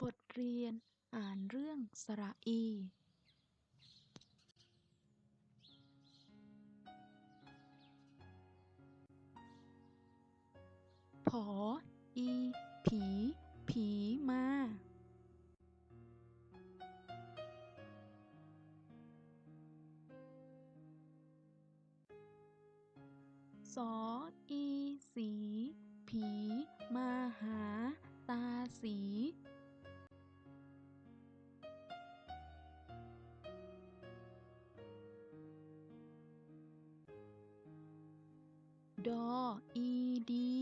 บทเรียนอ่านเรื่องสระอี ผอ อี ผี ผีมา สอ อี สี ผี มาหา ตาสี อีดี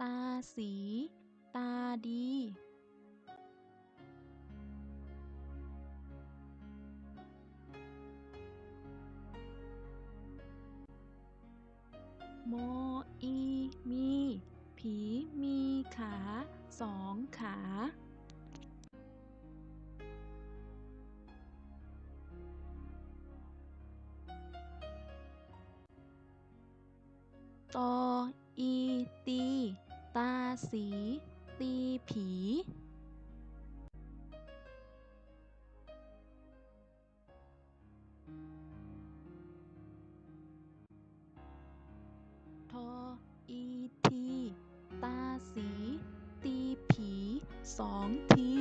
ตาสี ตาดี โมอีมี ผีมีขาสองขา ตออีตี ตาสี ตีผีทออีที ตาสี ตีผีสองที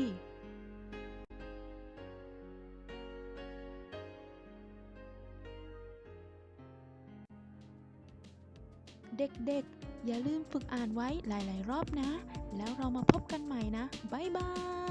เด็กๆ อย่าลืมฝึกอ่านไว้หลาย ๆ รอบนะ แล้วเรามาพบกันใหม่นะ บ๊ายบาย